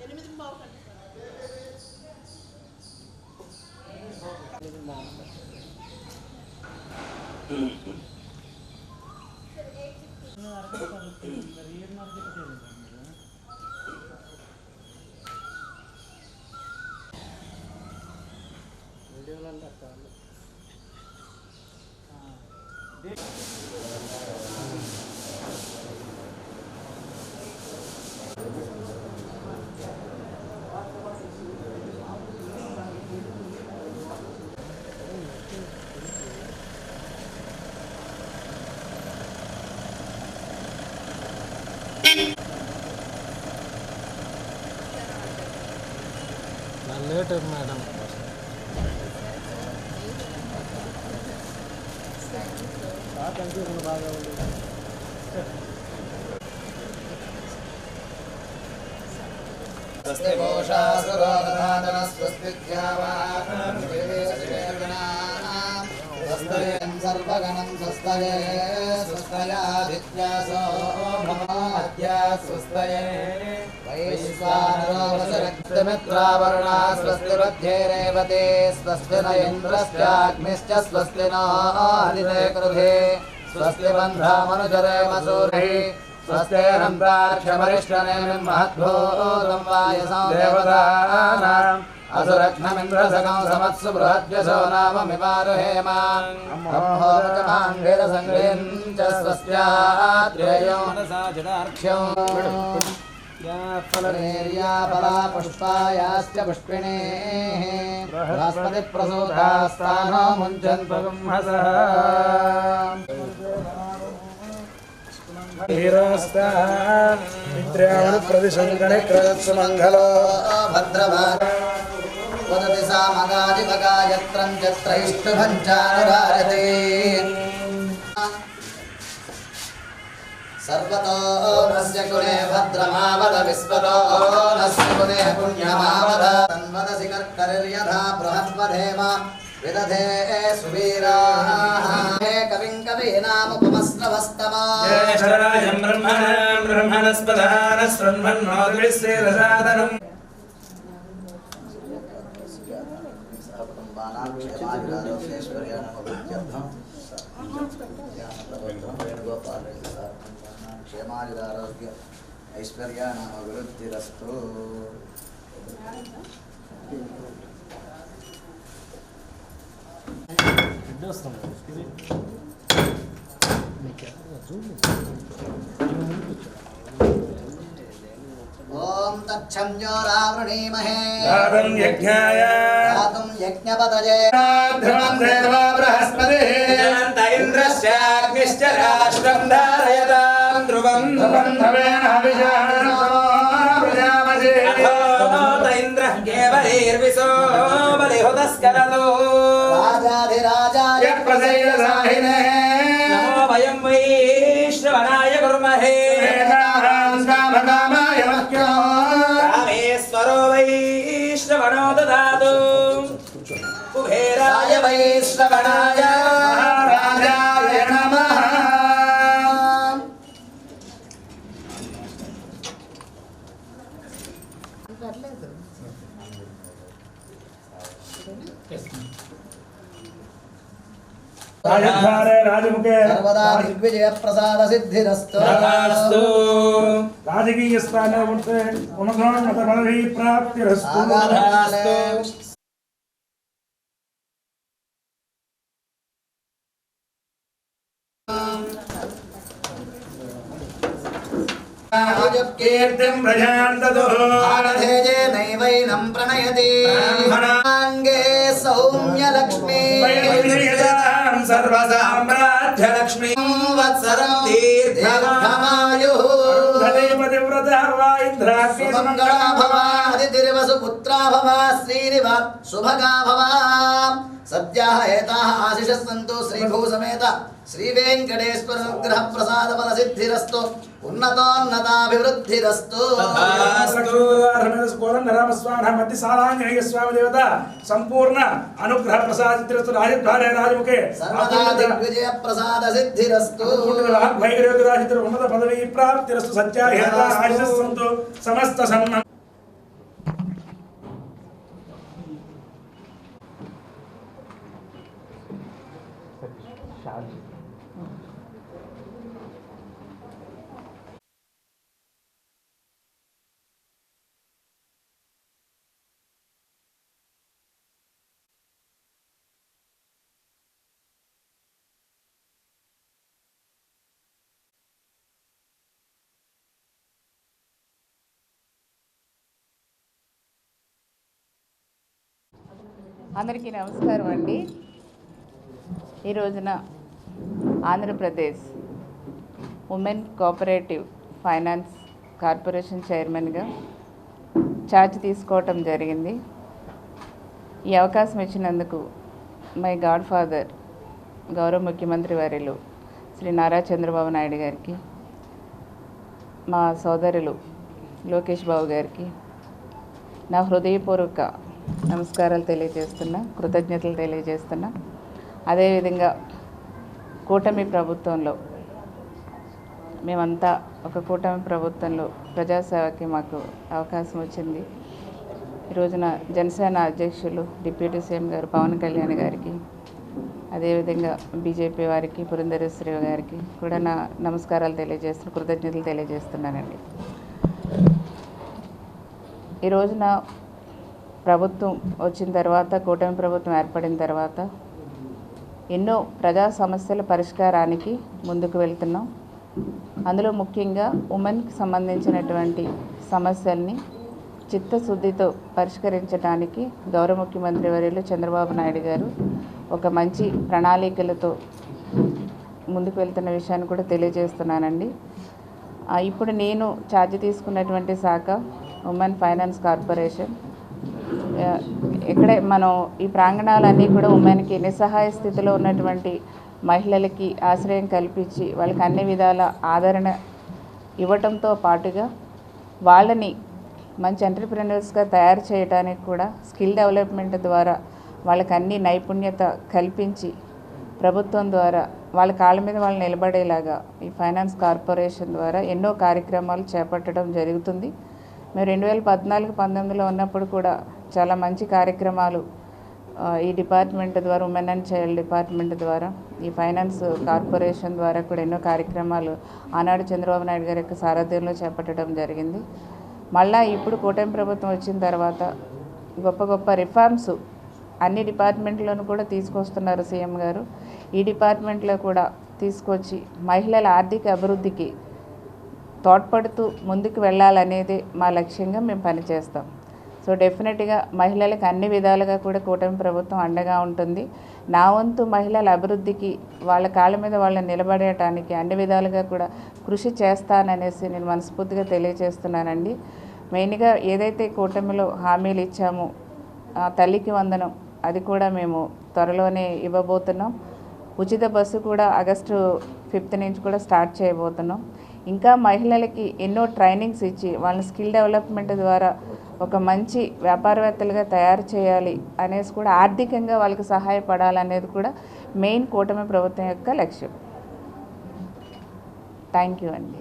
Elimizin bal kartı. Elimizin bal kartı. Late madam బాగా ఉంది स्वस्ति मोषासुरोदधातन स्वस्ति स्वस्तयं सर्वगणं स्वस्तये स्वस्तयादित्यासो भवाद्या स्वस्तये वैश्वानरोपसरक्तमित्रावरुणा स्वस्ति मध्ये रेवते स्वस्ति न इन्द्रश्चाग्निश्च स्वस्ति नादिते कृधे स्वस्ति बन्धामनुचरे मसूरिः स्वस्तेरन्ताक्षमरिष्टनेमिं महद्भूतं वायसां देवतानाम् असुरघ्नमिन्द्रसखं समत्सु बृहद्यशो नाम मिमारुहेम ब्रह्मोपचमाङ्गिरसङ्ग्रियं च स्वस्यात्रेयो या फला पुष्पायाश्च पुष्पिणेः बृहस्पतिप्रसूतास्तानो मुञ्चन् ब्रह्मसः प्रतिशङ्कणे कृत्सुमङ्गलो भद्रभाग वदति सा मगादिमगायत्रम् च त्रैष्टभञ्चानुभारते భద్రమావద విశ్వతో నస్య కులే పుణ్యమావద తన్వదసి కర్కరిర్యథా బృహద్వధేమ విదధే సువీరాः కవిం కవీనాముపమస్రవస్తమా శరణాయం ऐश्वर्याणाम अभिवृद्धिरस्तु ॐ तच्छम्योरावृणीमहे यज्ञाय। देवा राष्ट्रं धारयता। జనంత ఇంద్రస్యాగ్నిశ్చ రాష్ట్రం ధారయతాం ధ్రువం ధ్రువం ధ్రువేణ హవిషాణో ప్రజామసి అథోత ఇంద్రః కేవలీర్విశో బలిహుతస్కరలో రాజాధిరాజాయ ప్రసైలసాహినే నమో వయం వైశ్రవణాయ రాజద్వారే రాజముఖే సర్వదా దిగ్విజయ ప్రసాద సిద్ధిరస్తు తథాస్తు రాజకీయ స్థానే ఉంటే ఉన్నతోన్నత పదవి ప్రాప్తిరస్తు ఆగాధాలే కీర్తిం ప్రజాంతతో ఆనధేజే నైవైనం ప్రణయతి అంగే సౌమ్య లక్ష్మీ సర్వసామ్రాజ్య లక్ష్మీ వత్సరం దీర్ఘమాయు సుమంగళా భవ అతిథిర్వసు పుత్రా భవ శ్రీనివ శ్రీభూ సమేత ప్రసాద సిద్ధిరస్తు ఉన్నతోన్నతాభివృద్ధిరస్తు. స్వామి దేవత సంపూర్ణ అనుగ్రహ రాజద్వారే రాజముఖే. సర్వదా దిగ్విజయ ప్రసాద సిద్ధిరస్తు ఉన్నత పదవీ ప్రాప్తిరస్తు. సత్యాహేత ఆశస్సంతు సమస్త సన్మ అందరికీ నమస్కారం అండి. ఈ రోజున Andhra Pradesh women cooperative finance corporation చైర్మన్గా ఛార్జ్ తీసుకోవటం జరిగింది. ఈ అవకాశం ఇచ్చినందుకు మై గాడ్ ఫాదర్ గౌరవ ముఖ్యమంత్రి వారిలు శ్రీ నారా చంద్రబాబు నాయుడు గారికి మా సోదరులు లోకేష్ బాబు గారికి నా హృదయపూర్వక నమస్కారాలు తెలియజేస్తున్నా కృతజ్ఞతలు తెలియజేస్తున్నా. అదేవిధంగా కూటమి ప్రభుత్వంలో మేమంతా ఒక కూటమి ప్రభుత్వంలో ప్రజాసేవకి మాకు అవకాశం వచ్చింది. ఈ రోజున జనసేన అధ్యక్షులు డిప్యూటీ సీఎం గారు పవన్ కళ్యాణ్ గారికి అదేవిధంగా బీజేపీ వారికి పురంధరేశ్వరి గారికి కూడా నా నమస్కారాలు తెలియజేస్తున్న కృతజ్ఞతలు తెలియజేస్తున్నానండి. ఈ రోజున ప్రభుత్వం వచ్చిన తర్వాత కూటమి ప్రభుత్వం ఏర్పడిన తర్వాత ఎన్నో ప్రజా సమస్యల పరిష్కారానికి ముందుకు వెళ్తున్నాం. అందులో ముఖ్యంగా ఉమెన్కి సంబంధించినటువంటి సమస్యల్ని చిత్తశుద్ధితో పరిష్కరించడానికి గౌరవ ముఖ్యమంత్రి వర్యులు చంద్రబాబు నాయుడు గారు ఒక మంచి ప్రణాళికలతో ముందుకు వెళ్తున్న విషయాన్ని కూడా తెలియజేస్తున్నానండి. ఇప్పుడు నేను ఛార్జ్ తీసుకున్నటువంటి శాఖ ఉమెన్ ఫైనాన్స్ కార్పొరేషన్. ఇక్కడే మనం ఈ ప్రాంగణాలన్నీ కూడా ఉమెన్కి నిస్సహాయ స్థితిలో ఉన్నటువంటి మహిళలకి ఆశ్రయం కల్పించి వాళ్ళకి అన్ని విధాల ఆదరణ ఇవ్వటంతో పాటుగా వాళ్ళని మంచి ఎంటర్ప్రినర్స్గా తయారు చేయడానికి కూడా స్కిల్ డెవలప్మెంట్ ద్వారా వాళ్ళకి అన్ని నైపుణ్యత కల్పించి ప్రభుత్వం ద్వారా వాళ్ళ కాళ్ళ మీద వాళ్ళు నిలబడేలాగా ఈ ఫైనాన్స్ కార్పొరేషన్ ద్వారా ఎన్నో కార్యక్రమాలు చేపట్టడం జరుగుతుంది. మేము రెండు వేల పద్నాలుగు పంతొమ్మిదిలో ఉన్నప్పుడు కూడా చాలా మంచి కార్యక్రమాలు ఈ డిపార్ట్మెంట్ ద్వారా ఉమెన్ అండ్ చైల్డ్ డిపార్ట్మెంట్ ద్వారా ఈ ఫైనాన్స్ కార్పొరేషన్ ద్వారా కూడా ఎన్నో కార్యక్రమాలు ఆనాడు చంద్రబాబు నాయుడు గారి యొక్క సారథ్యంలో చేపట్టడం జరిగింది. మళ్ళా ఇప్పుడు కూటమి ప్రభుత్వం వచ్చిన తర్వాత గొప్ప గొప్ప రిఫార్మ్స్ అన్ని డిపార్ట్మెంట్లను కూడా తీసుకొస్తున్నారు సీఎం గారు. ఈ డిపార్ట్మెంట్లో కూడా తీసుకొచ్చి మహిళల ఆర్థిక అభివృద్ధికి తోడ్పడుతూ ముందుకు వెళ్ళాలనేది మా లక్ష్యంగా మేము పనిచేస్తాం. సో డెఫినెట్గా మహిళలకు అన్ని విధాలుగా కూడా కూటమి ప్రభుత్వం అండగా ఉంటుంది. నా వంతు మహిళల అభివృద్ధికి వాళ్ళ కాళ్ళ మీద వాళ్ళని నిలబడటానికి అన్ని విధాలుగా కూడా కృషి చేస్తాననేసి నేను మనస్ఫూర్తిగా తెలియజేస్తున్నానండి. మెయిన్గా ఏదైతే కూటమిలో హామీలు ఇచ్చామో ఆ తల్లికి వందనం అది కూడా మేము త్వరలోనే ఇవ్వబోతున్నాం. ఉచిత బస్సు కూడా ఆగస్టు ఫిఫ్త్ నుంచి కూడా స్టార్ట్ చేయబోతున్నాం. ఇంకా మహిళలకి ఎన్నో ట్రైనింగ్స్ ఇచ్చి వాళ్ళని స్కిల్ డెవలప్మెంట్ ద్వారా ఒక మంచి వ్యాపారవేత్తలుగా తయారు చేయాలి అనేసి కూడా ఆర్థికంగా వాళ్ళకి సహాయపడాలనేది కూడా మెయిన్ కూటమి ప్రభుత్వం యొక్క లక్ష్యం. థ్యాంక్ యూ అండి.